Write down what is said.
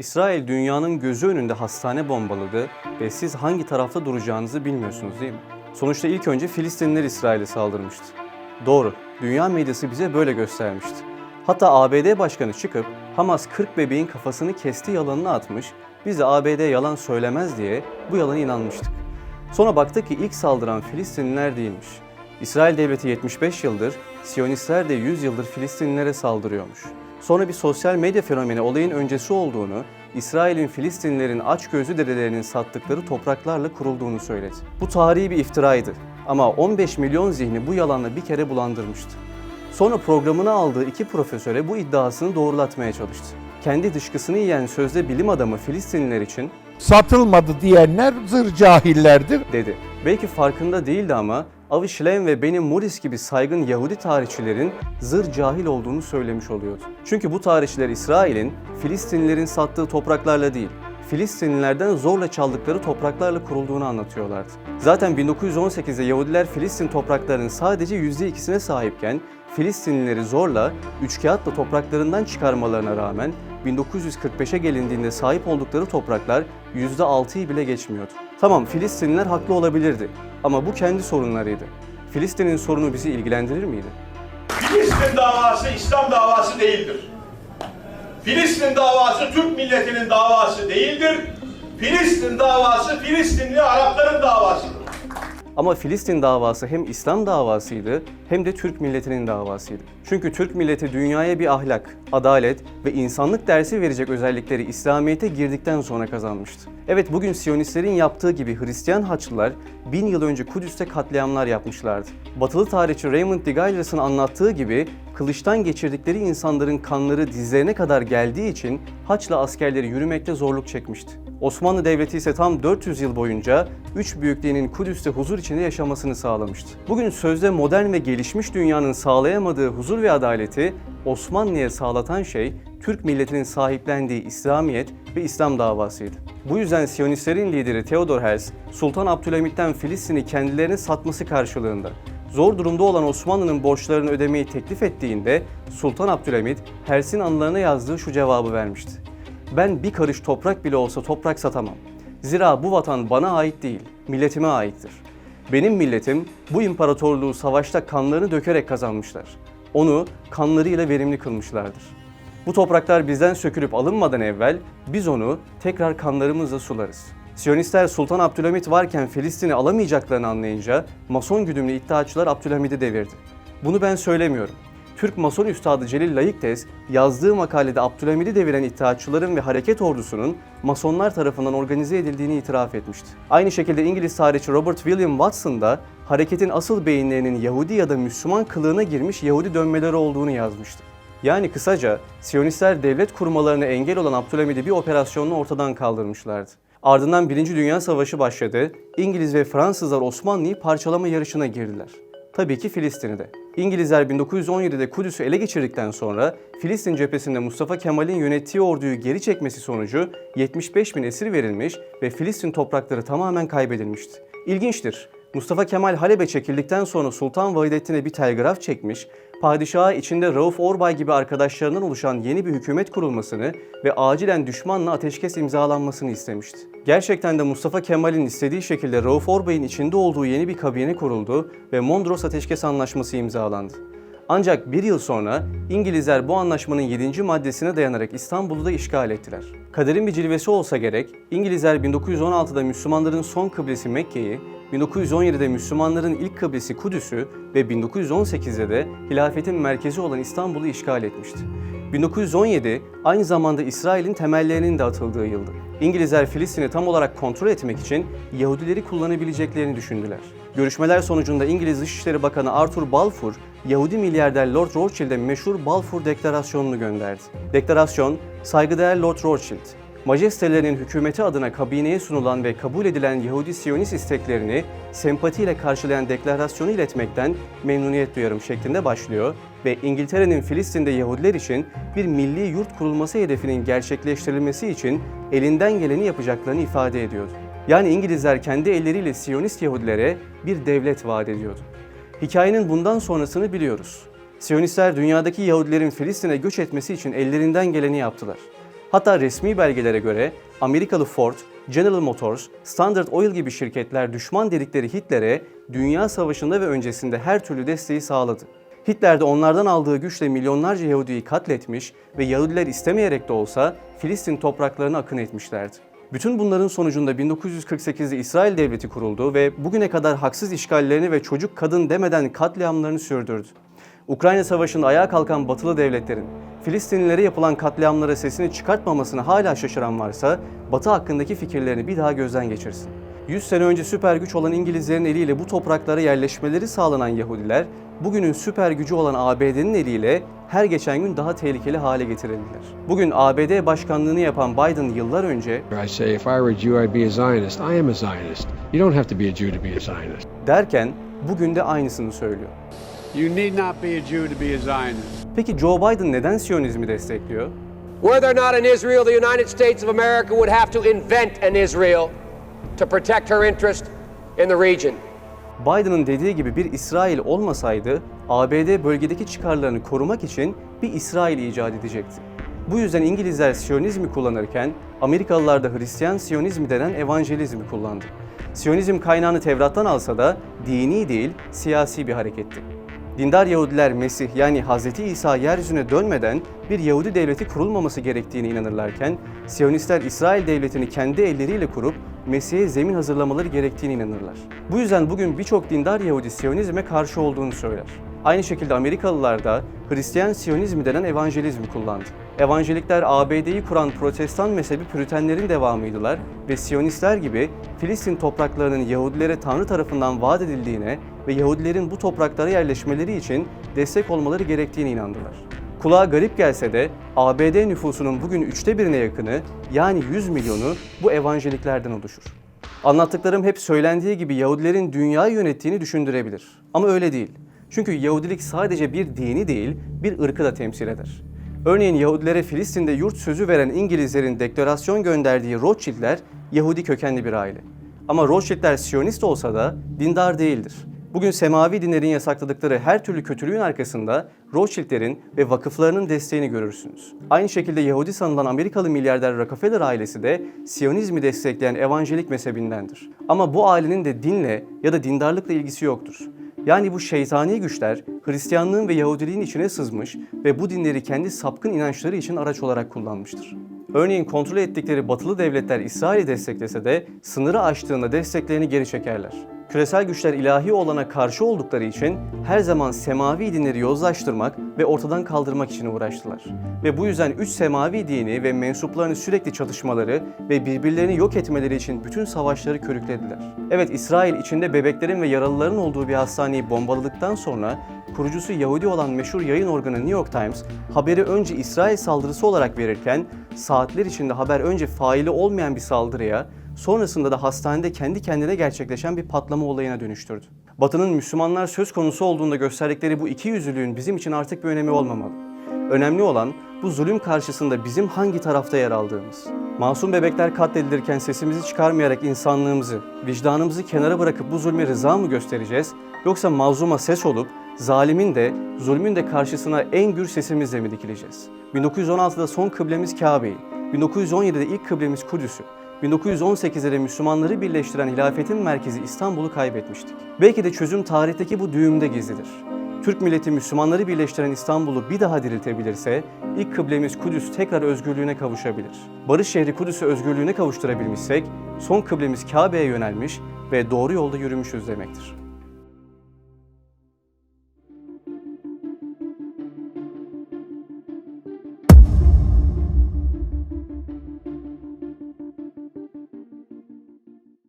İsrail dünyanın gözü önünde hastane bombaladı ve siz hangi tarafta duracağınızı bilmiyorsunuz değil mi? Sonuçta ilk önce Filistinliler İsrail'e saldırmıştı. Doğru, dünya medyası bize böyle göstermişti. Hatta ABD başkanı çıkıp Hamas 40 bebeğin kafasını kesti yalanını atmış, biz de ABD yalan söylemez diye bu yalana inanmıştık. Sonra baktık ki ilk saldıran Filistinliler değilmiş. İsrail devleti 75 yıldır, Siyonistler de 100 yıldır Filistinlilere saldırıyormuş. Sonra bir sosyal medya fenomeni olayın öncesi olduğunu, İsrail'in Filistinlilerin açgözlü dedelerinin sattıkları topraklarla kurulduğunu söyledi. Bu tarihi bir iftiraydı ama 15 milyon zihni bu yalanla bir kere bulandırmıştı. Sonra programına aldığı iki profesöre bu iddiasını doğrulatmaya çalıştı. Kendi dışkısını yiyen sözde bilim adamı Filistinliler için satılmadı diyenler zır cahillerdir. dedi. Belki farkında değildi ama Avi Schlemm ve Benny Morris gibi saygın Yahudi tarihçilerin zır cahil olduğunu söylemiş oluyordu. Çünkü bu tarihçiler İsrail'in Filistinlilerin sattığı topraklarla değil, Filistinlilerden zorla çaldıkları topraklarla kurulduğunu anlatıyorlardı. Zaten 1918'de Yahudiler Filistin topraklarının sadece %2'sine sahipken Filistinlileri zorla üçkağıtla topraklarından çıkarmalarına rağmen 1945'e gelindiğinde sahip oldukları topraklar %6'yı bile geçmiyordu. Tamam Filistinliler haklı olabilirdi ama bu kendi sorunlarıydı. Filistin'in sorunu bizi ilgilendirir miydi? Filistin davası İslam davası değildir. Filistin davası Türk milletinin davası değildir. Filistin davası Filistinli Arapların davasıdır. Ama Filistin davası hem İslam davasıydı hem de Türk milletinin davasıydı. Çünkü Türk milleti dünyaya bir ahlak, adalet ve insanlık dersi verecek özellikleri İslamiyet'e girdikten sonra kazanmıştı. Evet bugün Siyonistlerin yaptığı gibi Hristiyan Haçlılar bin yıl önce Kudüs'te katliamlar yapmışlardı. Batılı tarihçi Raymond de Gaillers'ın anlattığı gibi kılıçtan geçirdikleri insanların kanları dizlerine kadar geldiği için Haçlı askerleri yürümekte zorluk çekmişti. Osmanlı Devleti ise tam 400 yıl boyunca üç büyüklüğünün Kudüs'te huzur içinde yaşamasını sağlamıştı. Bugün sözde modern ve gelişmiş dünyanın sağlayamadığı huzur ve adaleti Osmanlı'ya sağlatan şey Türk milletinin sahiplendiği İslamiyet ve İslam davasıydı. Bu yüzden Siyonistlerin lideri Theodor Herzl, Sultan Abdülhamit'ten Filistin'i kendilerine satması karşılığında zor durumda olan Osmanlı'nın borçlarını ödemeyi teklif ettiğinde Sultan Abdülhamit Herzl'in anılarına yazdığı şu cevabı vermişti. Ben bir karış toprak bile olsa toprak satamam. Zira bu vatan bana ait değil, milletime aittir. Benim milletim bu imparatorluğu savaşta kanlarını dökerek kazanmışlar. Onu kanlarıyla verimli kılmışlardır. Bu topraklar bizden sökülüp alınmadan evvel biz onu tekrar kanlarımızla sularız. Siyonistler Sultan Abdülhamit varken Filistin'i alamayacaklarını anlayınca Mason güdümlü iddiaçılar Abdülhamid'i devirdi. Bunu ben söylemiyorum. Türk Mason Üstadı Celil Layıktez yazdığı makalede Abdülhamid'i deviren iddiaçıların ve hareket ordusunun Masonlar tarafından organize edildiğini itiraf etmişti. Aynı şekilde İngiliz tarihçi Robert William Watson da hareketin asıl beyinlerinin Yahudi ya da Müslüman kılığına girmiş Yahudi dönmeleri olduğunu yazmıştı. Yani kısaca Siyonistler devlet kurmalarına engel olan Abdülhamid'i bir operasyonla ortadan kaldırmışlardı. Ardından Birinci Dünya Savaşı başladı. İngiliz ve Fransızlar Osmanlı'yı parçalama yarışına girdiler. Tabii ki Filistin'i de. İngilizler 1917'de Kudüs'ü ele geçirdikten sonra Filistin cephesinde Mustafa Kemal'in yönettiği orduyu geri çekmesi sonucu 75 bin esir verilmiş ve Filistin toprakları tamamen kaybedilmişti. İlginçtir. Mustafa Kemal Halep'e çekildikten sonra Sultan Vahidettin'e bir telgraf çekmiş, padişaha içinde Rauf Orbay gibi arkadaşlarından oluşan yeni bir hükümet kurulmasını ve acilen düşmanla ateşkes imzalanmasını istemişti. Gerçekten de Mustafa Kemal'in istediği şekilde Rauf Orbay'ın içinde olduğu yeni bir kabine kuruldu ve Mondros Ateşkes Anlaşması imzalandı. Ancak bir yıl sonra İngilizler bu anlaşmanın 7. maddesine dayanarak İstanbul'u da işgal ettiler. Kaderin bir cilvesi olsa gerek, İngilizler 1916'da Müslümanların son kıblesi Mekke'yi, 1917'de Müslümanların ilk kıblesi Kudüs'ü ve 1918'de de hilafetin merkezi olan İstanbul'u işgal etmişti. 1917 aynı zamanda İsrail'in temellerinin de atıldığı yıldı. İngilizler Filistin'i tam olarak kontrol etmek için Yahudileri kullanabileceklerini düşündüler. Görüşmeler sonucunda İngiliz Dışişleri Bakanı Arthur Balfour, Yahudi milyarder Lord Rothschild'e meşhur Balfour Deklarasyonunu gönderdi. Deklarasyon, saygıdeğer Lord Rothschild, majestelerinin hükümeti adına kabineye sunulan ve kabul edilen Yahudi Siyonist isteklerini sempatiyle karşılayan deklarasyonu iletmekten memnuniyet duyarım şeklinde başlıyor ve İngiltere'nin Filistin'de Yahudiler için bir milli yurt kurulması hedefinin gerçekleştirilmesi için elinden geleni yapacaklarını ifade ediyordu. Yani İngilizler kendi elleriyle Siyonist Yahudilere bir devlet vaat ediyordu. Hikayenin bundan sonrasını biliyoruz. Siyonistler dünyadaki Yahudilerin Filistin'e göç etmesi için ellerinden geleni yaptılar. Hatta resmi belgelere göre Amerikalı Ford, General Motors, Standard Oil gibi şirketler düşman dedikleri Hitler'e Dünya Savaşı'nda ve öncesinde her türlü desteği sağladı. Hitler de onlardan aldığı güçle milyonlarca Yahudi'yi katletmiş ve Yahudiler istemeyerek de olsa Filistin topraklarına akın etmişlerdi. Bütün bunların sonucunda 1948'de İsrail Devleti kuruldu ve bugüne kadar haksız işgallerini ve çocuk kadın demeden katliamlarını sürdürdü. Ukrayna Savaşı'nda ayağa kalkan batılı devletlerin Filistinlilere yapılan katliamlara sesini çıkartmamasını hala şaşıran varsa Batı hakkındaki fikirlerini bir daha gözden geçirsin. 100 sene önce süper güç olan İngilizlerin eliyle bu topraklara yerleşmeleri sağlanan Yahudiler, bugünün süper gücü olan ABD'nin eliyle her geçen gün daha tehlikeli hale getirildiler. Bugün ABD başkanlığını yapan Biden yıllar önce I say, if I were a Jew, I'd be a Zionist. I am a Zionist. You don't have to be a Jew to be a Zionist. derken bugün de aynısını söylüyor. You need not be a Jew to be a Zionist. Peki Joe Biden neden Siyonizmi destekliyor? Were there not an Israel, the United States of America would have to invent an Israel to protect her interest in the region. Biden'ın dediği gibi bir İsrail olmasaydı ABD bölgedeki çıkarlarını korumak için bir İsrail icat edecekti. Bu yüzden İngilizler Siyonizmi kullanırken Amerikalılar da Hristiyan Siyonizmi denen evangelizmi kullandı. Siyonizm kaynağını Tevrat'tan alsa da dini değil, siyasi bir hareketti. Dindar Yahudiler Mesih yani Hz. İsa yeryüzüne dönmeden bir Yahudi devleti kurulmaması gerektiğine inanırlarken, Siyonistler İsrail devletini kendi elleriyle kurup Mesih'e zemin hazırlamaları gerektiğine inanırlar. Bu yüzden bugün birçok dindar Yahudi Siyonizme karşı olduğunu söyler. Aynı şekilde Amerikalılar da Hristiyan Siyonizmi denen evangelizmi kullandı. Evangelikler ABD'yi kuran protestan mezhebi Püritenlerin devamıydılar ve Siyonistler gibi Filistin topraklarının Yahudilere Tanrı tarafından vaat edildiğine ve Yahudilerin bu topraklara yerleşmeleri için destek olmaları gerektiğine inandılar. Kulağa garip gelse de ABD nüfusunun bugün üçte birine yakını yani 100 milyonu bu evangeliklerden oluşur. Anlattıklarım hep söylendiği gibi Yahudilerin dünyayı yönettiğini düşündürebilir. Ama öyle değil. Çünkü Yahudilik sadece bir dini değil, bir ırkı da temsil eder. Örneğin Yahudilere Filistin'de yurt sözü veren İngilizlerin deklarasyon gönderdiği Rothschildler Yahudi kökenli bir aile. Ama Rothschildler Siyonist olsa da dindar değildir. Bugün semavi dinlerin yasakladıkları her türlü kötülüğün arkasında Rothschildlerin ve vakıflarının desteğini görürsünüz. Aynı şekilde Yahudi sanılan Amerikalı milyarder Rockefeller ailesi de Siyonizmi destekleyen evangelik mezhebindendir. Ama bu ailenin de dinle ya da dindarlıkla ilgisi yoktur. Yani bu şeytani güçler Hristiyanlığın ve Yahudiliğin içine sızmış ve bu dinleri kendi sapkın inançları için araç olarak kullanmıştır. Örneğin kontrol ettikleri batılı devletler İsrail'i desteklese de sınırı aştığında desteklerini geri çekerler. Küresel güçler ilahi olana karşı oldukları için her zaman semavi dinleri yozlaştırmak ve ortadan kaldırmak için uğraştılar. Ve bu yüzden üç semavi dini ve mensuplarını sürekli çatışmaları ve birbirlerini yok etmeleri için bütün savaşları körüklediler. Evet İsrail içinde bebeklerin ve yaralıların olduğu bir hastaneyi bombaladıktan sonra kurucusu Yahudi olan meşhur yayın organı New York Times haberi önce İsrail saldırısı olarak verirken saatler içinde haber önce faili olmayan bir saldırıya sonrasında da hastanede kendi kendine gerçekleşen bir patlama olayına dönüştürdü. Batı'nın Müslümanlar söz konusu olduğunda gösterdikleri bu iki yüzlülüğün bizim için artık bir önemi olmamalı. Önemli olan bu zulüm karşısında bizim hangi tarafta yer aldığımız. Masum bebekler katledilirken sesimizi çıkarmayarak insanlığımızı, vicdanımızı kenara bırakıp bu zulme rıza mı göstereceğiz? Yoksa mazluma ses olup zalimin de, zulmün de karşısına en gür sesimizle mi dikileceğiz? 1916'da son kıblemiz Kabe'yi, 1917'de ilk kıblemiz Kudüs'ü, 1918'de de Müslümanları birleştiren hilafetin merkezi İstanbul'u kaybetmiştik. Belki de çözüm tarihteki bu düğümde gizlidir. Türk milleti Müslümanları birleştiren İstanbul'u bir daha diriltebilirse ilk kıblemiz Kudüs tekrar özgürlüğüne kavuşabilir. Barış şehri Kudüs'ü özgürlüğüne kavuşturabilmişsek son kıblemiz Kabe'ye yönelmiş ve doğru yolda yürümüşüz demektir.